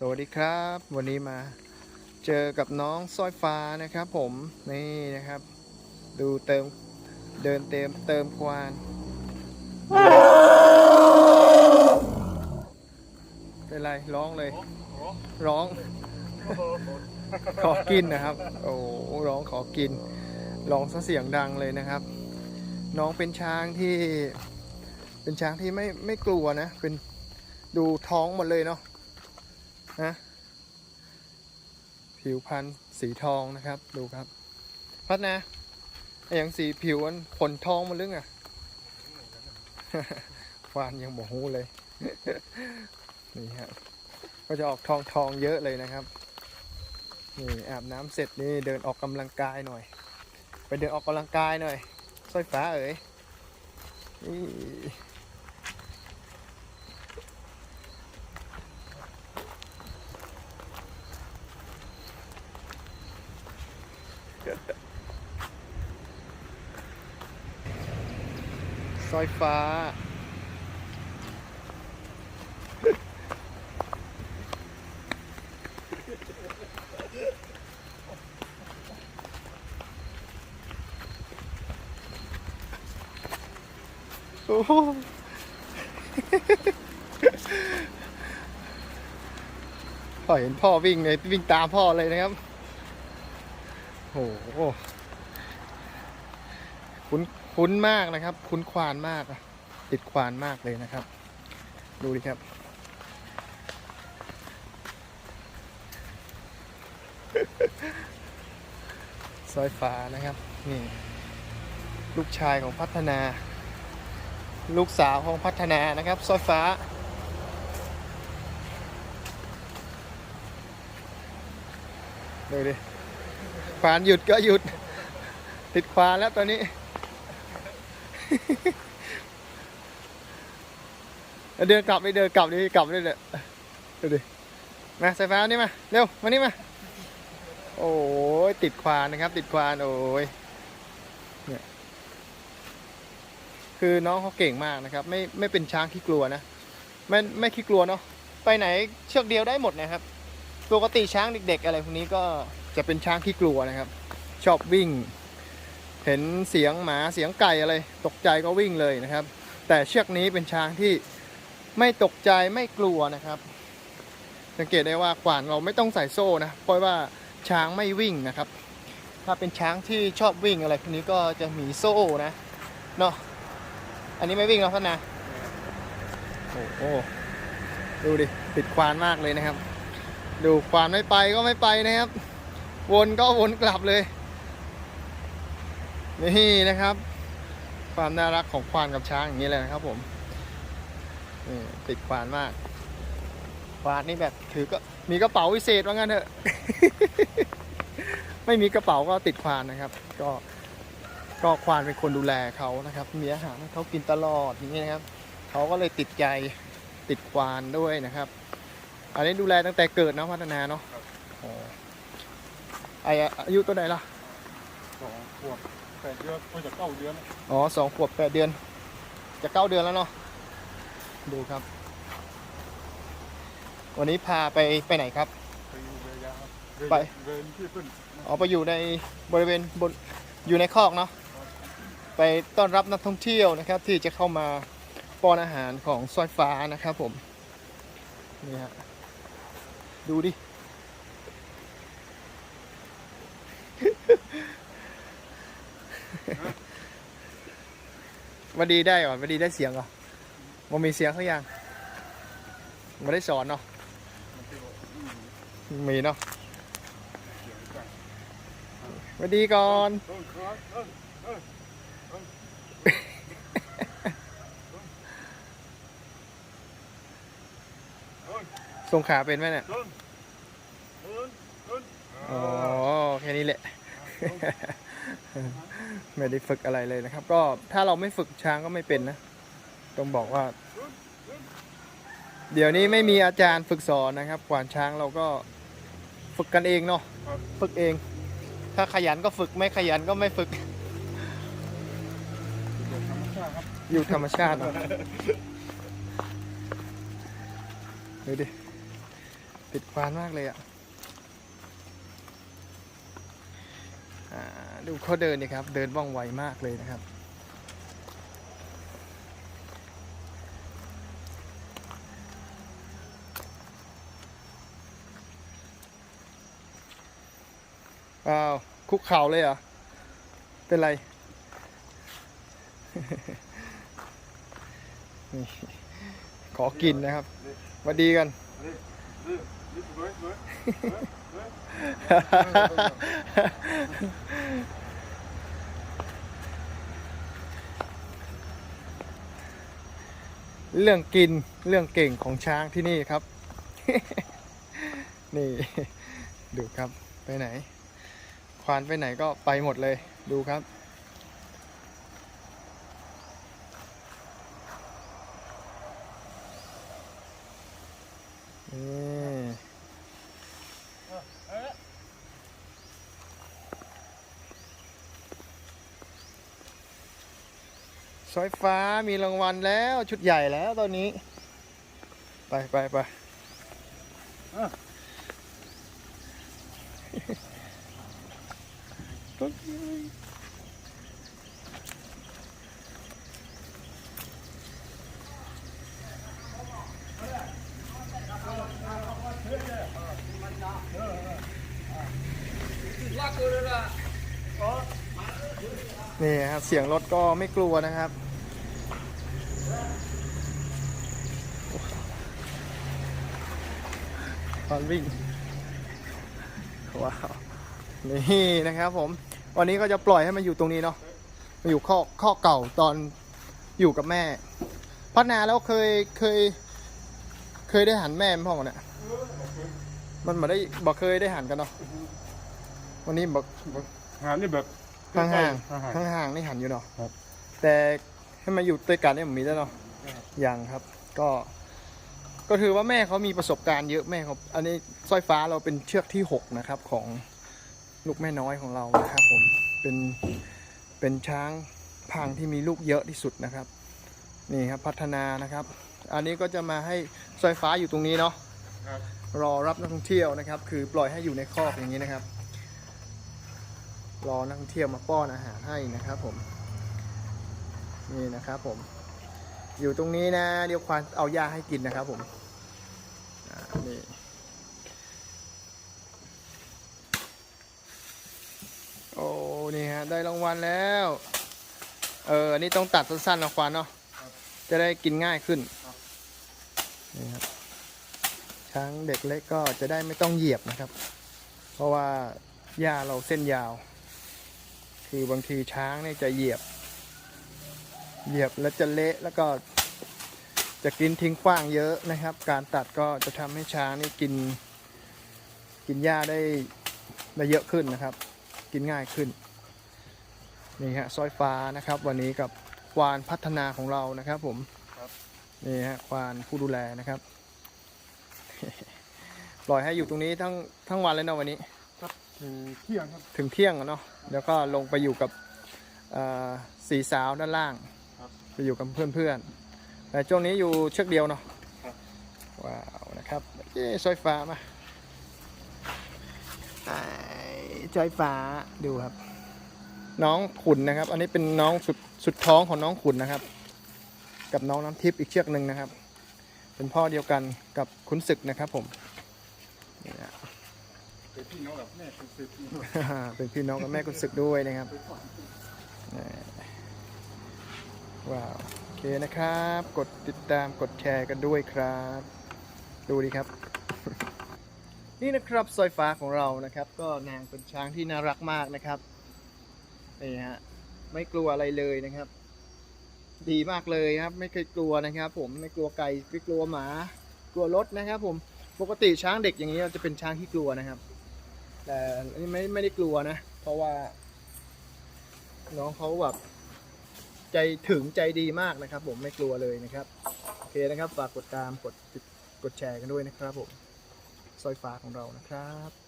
สวัสดีครับ วันนี้มาเจอกับน้องสร้อยฟ้านะครับผมนี่นะครับ ดูเติมเดินเต็มเติมควาน เป็นไรร้องเลย ร้องขอกินนะครับ โอ้ร้องขอกินร้องซะเสียงดังเลยนะครับ น้องเป็นช้างที่ เป็นช้างที่ไม่ไม่กลัวนะ เป็นดูท้องหมดเลยเนาะ นะผิวพันธุ์สีทองนะครับ ดูครับ พัดนะไอ้อย่างสีผิวมันขนทองมันลึงอะควานยังบอกหูเลย นี่ครับก็จะออกทองทองเยอะเลยนะครับนี่อาบน้ำเสร็จนี่เดินออกกำลังกายหน่อย ไปเดินออกกำลังกายหน่อยสร้อยฟ้าเอ๋ยนี่ ร้อยฟ้า โอ้โหพ่อเห็นพ่อวิ่งเลยวิ่งตามพ่อเลยนะครับ โอ้โห คุ้น คุ้นมากนะครับ คุ้นควานมากติดควานมากเลยนะครับ ดูดิครับสร้อยฟ้านะครับนี่ลูกชายของพัฒนา ลูกสาวของพัฒนานะครับสร้อยฟ้า ดูดิควานหยุดก็หยุด ติดควานแล้วตอนนี้ เดินกลับไปเดินกลับดิกลับเลยเลยดูดิมาสายฟ้านี่มาเร็วมานี่มาโอ้ยติดควานนะครับ ติดควานโอ้ยเนี่ยคือน้องเขาเก่งมากนะครับ ไม่ไม่เป็นช้างที่กลัวนะไม่ไม่ขี้กลัวเนาะไปไหนเชือกเดียวได้หมดนะครับปกติช้างเด็ก ๆ อะไรพวกนี้ก็จะเป็นช้างที่กลัวนะครับ ชอบวิ่ง เห็นเสียงหมาเสียงไก่อะไร ตกใจก็วิ่งเลยนะครับ แต่เชือกนี้เป็นช้างที่ไม่ตกใจไม่กลัวนะครับ สังเกตได้ว่าขวานเราไม่ต้องใส่โซ่นะเพราะว่าช้างไม่วิ่งนะครับ ถ้าเป็นช้างที่ชอบวิ่งอะไรพวกนี้ก็จะมีโซ่นะเนาะอันนี้ไม่วิ่งแล้วพ่อนะโอ้โหดูดิติดควานมากเลยนะครับ ดูควานไม่ไปก็ไม่ไปนะครับ วนก็วนกลับเลย นี่นะครับ ความน่ารักของควานกับช้างอย่างนี้เลยนะครับ ผมนี่ติดควานมาก ควานนี่แบบถือก็มีกระเป๋าวิเศษว่างั้นเถอะ ไม่มีกระเป๋าก็ติดควานนะครับ ก็ก็ควานเป็นคนดูแลเขานะครับ มีอาหารให้เขากินตลอดอย่างนี้นะครับเขาก็เลยติดใจติดควานด้วยนะครับ อันนี้ดูแลตั้งแต่เกิดนะพัฒนาเนาะอ๋อไออายุตัวไหนล่ะสองขวบ แปดเดือนก็จะเก้าเดือน อ๋อสองขวบแปดเดือน จะเก้าเดือนแล้วเนาะ ดูครับ วันนี้พาไปไปไหนครับ ไปอยู่เรียาครับไปเดินที่ขึ้นอ๋อไปอยู่ในบริเวณบนอยู่ในคอกเนาะ ไปต้อนรับนักท่องเที่ยวนะครับ ที่จะเข้ามาป้อนอาหารของสร้อยฟ้านะครับผม นี่ฮะ ดูดิ วันดีได้ก่อนวันดีได้เสียงเหรอมันมีเสียงเขายังไม่ได้สอนเนาะมีเนาะสวัสดีก่อนเดินครับเดินเดินเดินส่งขาเป็นไหมเนี่ยเดินเดินเดินอ๋อ แค่นี้แหละ ไม่ได้ฝึกอะไรเลยนะครับ ก็ถ้าเราไม่ฝึกช้างก็ไม่เป็นนะ ต้องบอกว่า เดี๋ยวนี้ไม่มีอาจารย์ฝึกสอนนะครับกวานช้างเราก็ฝึกกันเองเนาะฝึกเอง ถ้าขยันก็ฝึกไม่ขยันก็ไม่ฝึกธรรมชาติครับอยู่ธรรมชาติเนาะดูดิติดควานมากเลยอะ ดูเขาเดินนี่ครับ เดินว่องไวมากเลยนะครับ อ้าว คุกเข่าเลยเหรอ เป็นไร ขอกินนะครับมาดีกัน เรื่องกินเรื่องเก่งของช้างที่นี่ครับ นี่ ดูครับไปไหน ควานไปไหนก็ไปหมดเลยดูครับนี่ สายฟ้ามีรางวัลแล้วชุดใหญ่แล้วตอนนี้ ไปไปไปนี่ครับเสียงรถก็ไม่กลัวนะครับ ตอนวิ่ง ว้าว นี่นะครับผม วันนี้ก็จะปล่อยให้มันอยู่ตรงนี้เนาะมาอยู่ข้อข้อเก่าตอนอยู่กับแม่ พัฒนาแล้วเคยเคย เคยได้หันแม่ไหมพ่อเนี่ยมันมาได้บอกเคยได้หันกันเนาะวันนี้บอกงานนี่แบบห่างห่างห่างห่างห่างๆนี่หันอยู่เนาะครับแต่ให้มาอยู่ด้วยกันเนี่ยผมมีแล้วเนาะยังครับ ก็ ก็ถือว่าแม่เขามีประสบการณ์เยอะแม่เขาอันนี้สร้อยฟ้าเราเป็นเชือกที่หกนะครับของลูกแม่น้อยของเรานะครับผม เป็นเป็นช้างพังที่มีลูกเยอะที่สุดนะครับนี่ครับพัฒนานะครับ อันนี้ก็จะมาให้สร้อยฟ้าอยู่ตรงนี้เนาะครับรอรับนักท่องเที่ยวนะครับ คือปล่อยให้อยู่ในคอกอย่างนี้นะครับ รอนักท่องเที่ยวมาป้อนอาหารให้นะครับผมนี่นะครับผม อยู่ตรงนี้นะ เดี๋ยวควานเอาหญ้าให้กินนะครับผมอ่านี่โอ้นี่ฮะได้รางวัลแล้ว เอออันนี้ต้องตัดสั้นๆนะควานเนาะจะได้กินง่ายขึ้นนี่ครับช้างเด็กเล็กก็จะได้ไม่ต้องเหยียบนะครับ เพราะว่าหญ้าเราเส้นยาว คือบางทีช้างเนี่ยจะเหยียบ เหยียบแล้วจะเละแล้วก็จะกินทิ้งขว้างเยอะนะครับ การตัดก็จะทำให้ช้างนี่กิน กินหญ้าได้ได้เยอะขึ้นนะครับ กินง่ายขึ้นนี่ฮะสร้อยฟ้านะครับ วันนี้กับควานพัฒนาของเรานะครับ ผมนี่ฮะควานผู้ดูแลนะครับปล่อยให้อยู่ตรงนี้ทั้งทั้งวันเลยเนาะวันนี้ถึงเที่ยงครับถึงเที่ยงอะเนาะแล้วก็ลงไปอยู่กับเอ่อสีสาวด้านล่างครับ ไปอยู่กับเพื่อนๆแต่ช่วงนี้อยู่เชือกเดียวเนาะครับว้าวนะครับเย้สายฟ้ามาไอ้สายฟ้าดูครับ น้องขุนนะครับ อันนี้เป็นน้องสุดสุดท้องของน้องขุนนะครับ กับน้องน้ำทิพย์อีกเชือกหนึ่งนะครับ เป็นพ่อเดียวกันกับขุนศึกนะครับผมนี่นะเป็นพี่น้องกับแม่เป็นสิบปีเป็นพี่น้องกับแม่คุณศึกด้วยนะครับนี่ ว้าวโอเคนะครับ กดติดตามกดแชร์กันด้วยครับ ดูดีครับ นี่นะครับสอยฟ้าของเรานะครับ ก็นางเป็นช้างที่น่ารักมากนะครับนี่ฮะไม่กลัวอะไรเลยนะครับ ดีมากเลยครับ ไม่เคยกลัวนะครับ ผมไม่กลัวไก่ไม่กลัวหมา กลัวรถนะครับ ผมปกติช้างเด็กอย่างนี้จะเป็นช้างที่กลัวนะครับ แต่ไม่ไม่ได้กลัวนะ เพราะว่า น้องเขาแบบ ใจถึงใจดีมากนะครับ ผมไม่กลัวเลยนะครับโอเคนะครับฝากกดตามกดติดกดแชร์กันด้วยนะครับผมซอยฟ้าของเรานะครับ